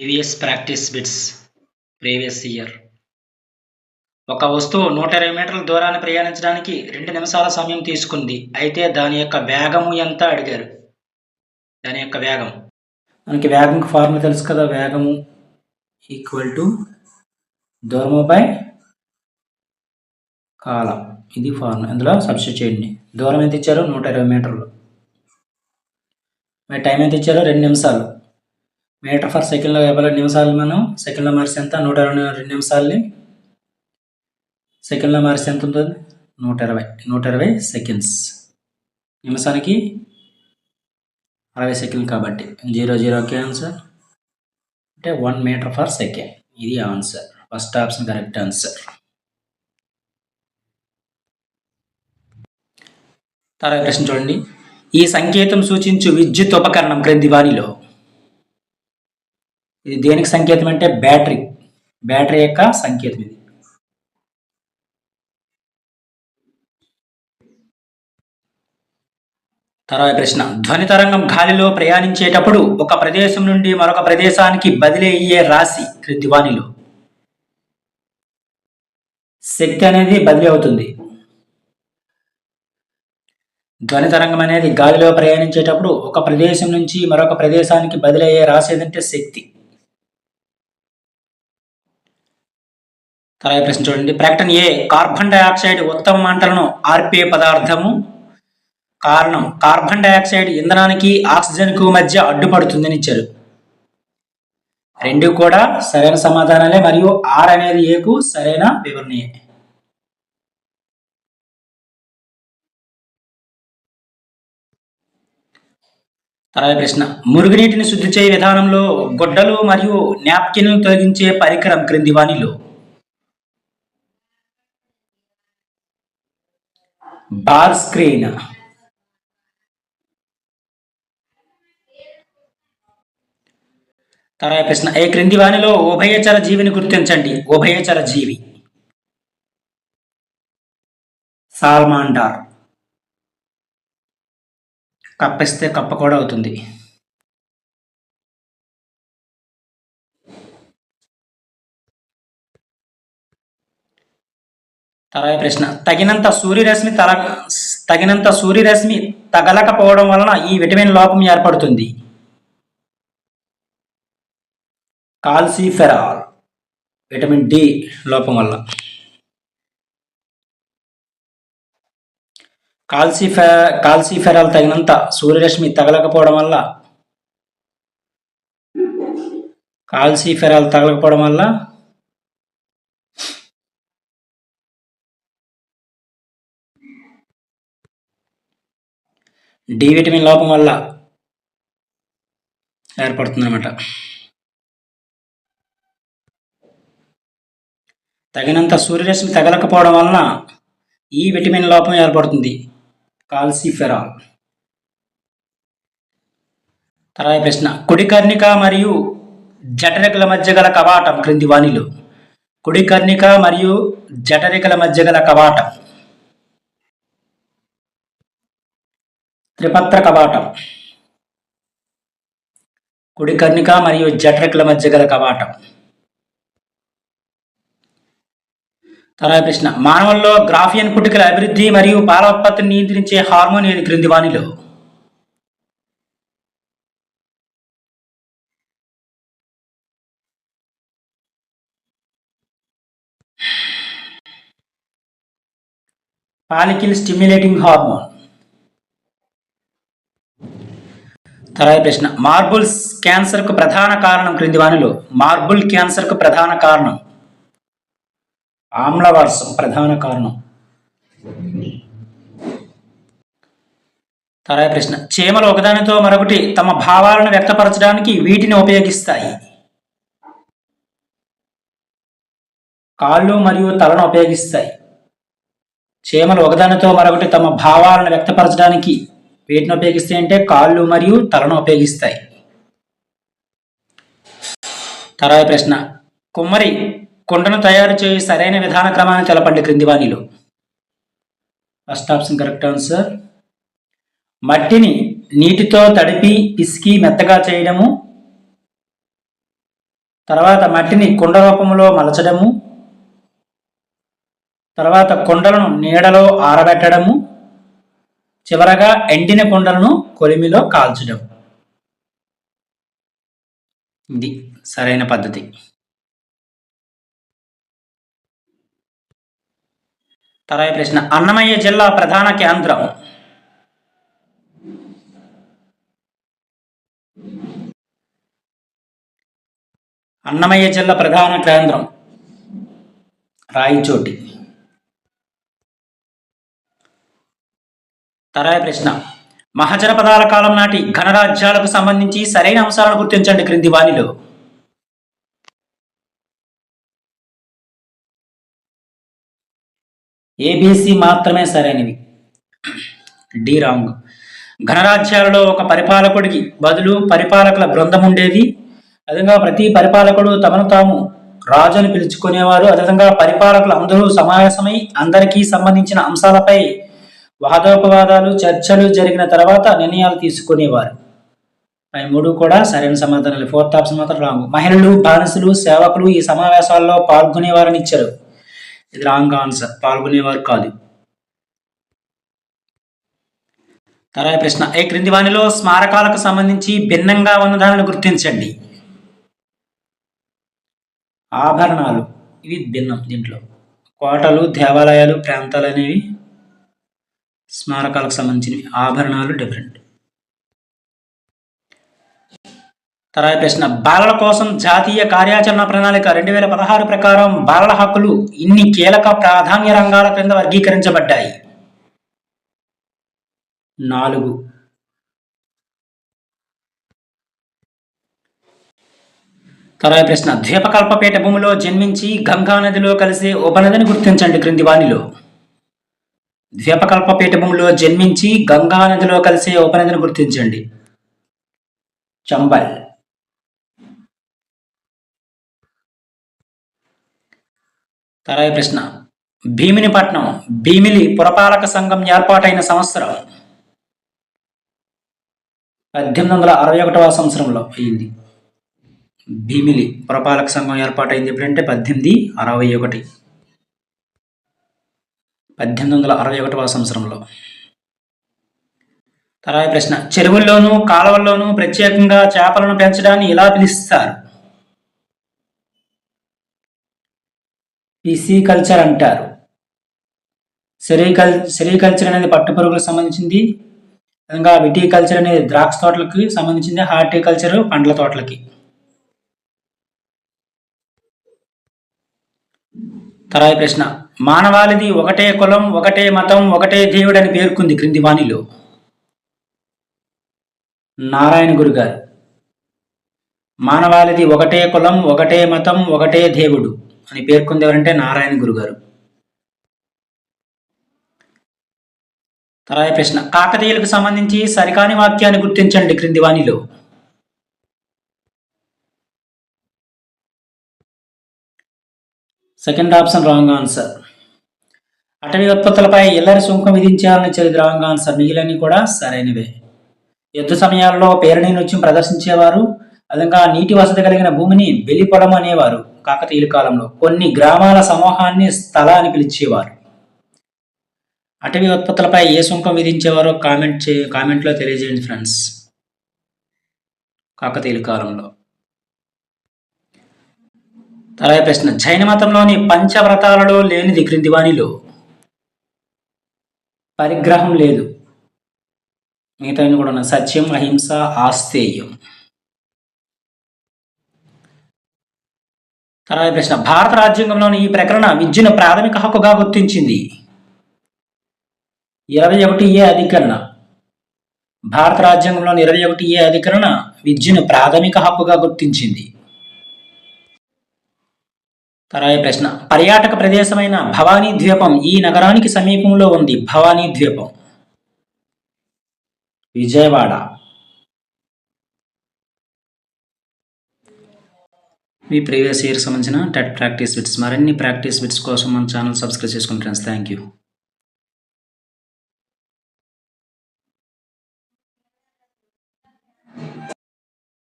Previous practice bits previous year. ఒక వస్తువు నూట ఇరవై మీటర్ల దూరాన్ని ప్రయాణించడానికి రెండు నిమిషాల సమయం తీసుకుంది. అయితే దాని యొక్క వేగము ఎంత అడిగారు. దాని యొక్క వేగం. మనకి వేగంకి ఫార్ములా తెలుసు కదా. వేగము ఈక్వల్ టు దూరము బై కాలం. ఇది ఫార్ములా. ఇందులో సబ్స్టిట్యూట్ చేయండి. దూరం ఎంత ఇచ్చారు? నూట ఇరవై మీటర్లు. మరి టైం ఎంత ఇచ్చారు? రెండు నిమిషాలు. మీటర్ ఫర్ సెకండ్లో ఇవ్వాలి నిమిషాలు మనం. సెకండ్లో మార్చి ఎంత? నూట ఇరవై రెండు నిమిషాలని. సెకండ్లో మార్చి ఎంత ఉంటుంది? నూట ఇరవై నూట ఇరవై సెకండ్స్ నిమిషానికి అరవై సెకండ్ కాబట్టి. జీరో జీరోకి ఆన్సర్ అంటే వన్ మీటర్ ఫర్ సెకండ్ ఇది answer first option correct answer తర్వాత ప్రశ్న చూడండి. ఈ సంకేతం సూచించు విద్యుత్ ఉపకరణం క్రింది వారిలో ఇది దేనికి సంకేతం అంటే బ్యాటరీ. బ్యాటరీ యొక్క సంకేతం ఇది. తర్వాత ప్రశ్న. ధ్వని తరంగం గాలిలో ప్రయాణించేటప్పుడు ఒక ప్రదేశం నుండి మరొక ప్రదేశానికి బదిలీ అయ్యే రాశి క్రింది శక్తి అనేది బదిలీ అవుతుంది. ధ్వని తరంగం అనేది గాలిలో ప్రయాణించేటప్పుడు ఒక ప్రదేశం నుంచి మరొక ప్రదేశానికి బదిలీ అయ్యే రాశి ఏదంటే శక్తి. తర్వాత ప్రశ్న చూడండి. ప్రకటన ఏ? కార్బన్ డైఆక్సైడ్ ఉత్తమ మంటలను ఆర్పే పదార్థము. కారణం కార్బన్ డైఆక్సైడ్ ఇంధనానికి ఆక్సిజన్కు మధ్య అడ్డుపడుతుందని ఇచ్చారు. రెండు కూడా సరైన సమాధానాలే మరియు ఆర్ అనేది ఏకు సరైన వివరణయే. తర్వాత ప్రశ్న మురుగునీటిని శుద్ధి చేయ విధానంలో గుడ్డలు మరియు నాప్కిన్ తొలగించే పరికరం క్రింది వానిలో బార్ స్క్రీన్. తర్వాత ప్రశ్న ఏ క్రింది వానిలో ఉభయచర జీవిని గుర్తించండి? ఉభయచర జీవి. సాల్మాండార్. కప్పిస్తే కప్ప కూడా అవుతుంది. తర్వాత ప్రశ్న. తగినంత సూర్యరశ్మి తల తగినంత సూర్యరశ్మి తగలకపోవడం వలన ఈ విటమిన్ లోపం ఏర్పడుతుంది. కాల్సిఫెరాల్ విటమిన్ డి లోపం వల్ల. కాల్సిఫె కాల్సిఫెరాల్ తగినంత సూర్యరశ్మి తగలకపోవడం వల్ల కాల్సిఫెరాల్ తగలకపోవడం వల్ల డి విటమిన్ లోపం వల్ల ఏర్పడుతుందన్నమాట. తగినంత సూర్యరశ్మి తగలకపోవడం వలన ఈ విటమిన్ లోపం ఏర్పడుతుంది. కాల్సిఫెరాల్. తర్వాత ప్రశ్న. కుడికర్ణిక మరియు జఠరికల మధ్య గల కవాటం క్రింది వాణిలు. కుడికర్ణిక మరియు జఠరికల మధ్య గల కవాటం. త్రిపత్ర కవాటం కుడి కర్ణిక మరియు జఠరికల మధ్య గల కవాటం. తర్వాత ప్రశ్న మానవుల్లో గ్రాఫియన్ పుట్టుకల అభివృద్ధి మరియు పాల ఉత్పత్తిని నియంత్రించే హార్మోన్ ఏది? క్రింది వాణిలో. Follicle stimulating hormone. తర్వాత ప్రశ్న. మార్బుల్స్ క్యాన్సర్కు ప్రధాన కారణం క్రింది వానిలో. మార్బుల్ క్యాన్సర్కు ప్రధాన కారణం. ఆమ్లవర్షం ప్రధాన కారణం. తర్వాత ప్రశ్న. చీమలు ఒకదానితో మరొకటి తమ భావాలను వ్యక్తపరచడానికి వీటిని ఉపయోగిస్తాయి. కాళ్ళు మరియు తలను ఉపయోగిస్తాయి. చీమలు ఒకదానితో మరొకటి తమ భావాలను వ్యక్తపరచడానికి వీటిని ఉపయోగిస్తాయి అంటే కాళ్ళు మరియు తలను ఉపయోగిస్తాయి. తర్వాత ప్రశ్న. కుమ్మరి కుండను తయారు చేయి సరైన విధాన క్రమాన్ని తెలపండి క్రింది వాణిలో. ఫస్ట్ ఆప్షన్ కరెక్ట్ ఆన్సర్ మట్టిని నీటితో తడిపి పిసికి మెత్తగా చేయడము. తర్వాత మట్టిని కుండ రూపంలో మలచడము. తర్వాత కుండలను నీడలో ఆరబెట్టడము. చివరగా ఎండిన కుండలను కొలిమిలో కాల్చడం. ఇది సరైన పద్ధతి. తరాయి ప్రశ్న అన్నమయ్య జిల్లా ప్రధాన కేంద్రం. అన్నమయ్య జిల్లా ప్రధాన కేంద్రం రాయిచోటి. తరాయి ప్రశ్న. మహాజనపదాల కాలం నాటి ఘనరాజ్యాలకు సంబంధించి సరైన అంశాలను గుర్తించండి క్రింది వాణిలో. ఏబిసి మాత్రమే సరైనవి. D wrong. గణరాజ్యాలలో ఒక పరిపాలకుడికి బదులు పరిపాలకుల బృందం ఉండేది. అదేవిధంగా ప్రతి పరిపాలకుడు తమను తాము రాజుని పిలుచుకునేవారు. అదేవిధంగా పరిపాలకులు అందరూ సమావేశమై అందరికీ సంబంధించిన అంశాలపై వాదోపవాదాలు చర్చలు జరిగిన తర్వాత నిర్ణయాలు తీసుకునేవారు. పై మూడు కూడా సరైన సమాధానాలు ఫోర్త్ ఆప్షన్ మాత్రం రాంగ్. మహిళలు బానిసలు సేవకులు ఈ సమావేశాల్లో పాల్గొనేవారని ఇచ్చారు. ఇది రాంగ్ ఆన్సర్. పాల్గొనేవారు కాదు. తర్వాత ప్రశ్న. ఏ క్రింది వాణిలో స్మారకాలకు సంబంధించి భిన్నంగా ఉన్న దానిని గుర్తించండి. ఆభరణాలు. ఇవి భిన్నం దీంట్లో. కోటలు దేవాలయాలు ప్రాంతాలు అనేవి స్మారకాలకు సంబంధించినవి ఆభరణాలు డిఫరెంట్ తర్వాత ప్రశ్న బాలల కోసం జాతీయ కార్యాచరణ ప్రణాళిక రెండు వేల పదహారు ప్రకారం బాలల హక్కులు ఇన్ని కీలక ప్రాధాన్య రంగాల క్రింద వర్గీకరించబడ్డాయి. నాలుగు. తర్వాత ప్రశ్న ద్వీపకల్పపేట భూమిలో జన్మించి గంగా నదిలో కలిసే ఉపనదిని గుర్తించండి క్రింది వాణిలో. ద్వీపకల్ప పీఠభూమిలో జన్మించి గంగా నదిలో కలిసే ఉపనదిని గుర్తించండి. చంబల్. తరాయి ప్రశ్న. భీమినిపట్నం భీమిలి పురపాలక సంఘం ఏర్పాటైన సంవత్సరం. పద్దెనిమిది వందల అరవై ఒకటవ సంవత్సరంలో అయింది. భీమిలి పురపాలక సంఘం ఏర్పాటైంది ఎప్పుడంటే పద్దెనిమిది అరవై ఒకటి. పద్దెనిమిది వందల అరవై ఒకటవ సంవత్సరంలో. తర్వాత ప్రశ్న చెరువుల్లోనూ కాలువల్లోనూ ప్రత్యేకంగా చేపలను పెంచడాన్ని ఎలా పిలుస్తారు? పిసికల్చర్ అంటారు. సెరికల్ సెరికల్చర్ అనేది పట్టు పురుగులకు సంబంధించింది. విధంగా విటికల్చర్ అనేది ద్రాక్ష తోటలకి సంబంధించింది హార్టికల్చర్ పండ్ల తోటలకి. తర్వాత ప్రశ్న. మానవాళిది ఒకటే కులం ఒకటే మతం ఒకటే దేవుడని పేర్కొంది క్రింది వాణిలో నారాయణ గురు గారు మానవాళిది ఒకటే కులం ఒకటే మతం ఒకటే దేవుడు అని పేర్కొంది ఎవరంటే నారాయణ గురు గారు తర్వాత ప్రశ్న. కాకతీయులకు సంబంధించి సరికాని వాక్యాన్ని గుర్తించండి క్రింది వాణిలో సెకండ్ ఆప్షన్ రాంగ్ ఆన్సర్ అటవీ ఉత్పత్తులపై ఇల్లరి సుంకం విధించాలని చెల్లి రాంగ్ ఆన్సర్ మిగిలినవి కూడా సరైనవే. యుద్ధ సమయాల్లో పేరణి నృత్యం ప్రదర్శించేవారు అదంగా నీటి వసతి కలిగిన భూమిని వెలిపొలం అనేవారు. కాకతీయుల కాలంలో కొన్ని గ్రామాల సమూహాన్ని స్థల అని పిలిచేవారు. అటవీ ఉత్పత్తులపై ఏ సుంకం విధించేవారో కామెంట్ చే కామెంట్లో తెలియజేయండి ఫ్రెండ్స్ కాకతీయుల కాలంలో. తర్వాత ప్రశ్న జైన మతంలోని పంచవ్రతాలలో లేనిది క్రింది వాణిలో పరిగ్రహం లేదు. మిగతా కూడా ఉన్నాయి. సత్యం అహింస ఆస్తేయం తర్వాత ప్రశ్న భారత రాజ్యాంగంలోని ఈ ప్రకరణ విద్యను ప్రాథమిక హక్కుగా గుర్తించింది. ఇరవై ఒకటి ఏ అధికరణ? భారత రాజ్యాంగంలోని ఇరవై ఒకటి ఏ అధికరణ విద్యను ప్రాథమిక హక్కుగా గుర్తించింది. తర్వాత ప్రశ్న. పర్యాటక ప్రదేశమైన భవానీ ద్వీపం ఈ నగరానికి సమీపంలో ఉంది. భవానీ ద్వీపం. విజయవాడ. మీ ప్రీవియస్ ఇయర్ సంబంధించిన టెట్ ప్రాక్టీస్ బిట్స్ మరిన్ని ప్రాక్టీస్ బిట్స్ కోసం మన ఛానల్ సబ్స్క్రైబ్ చేసుకోండి ఫ్రెండ్స్ థ్యాంక్ యూ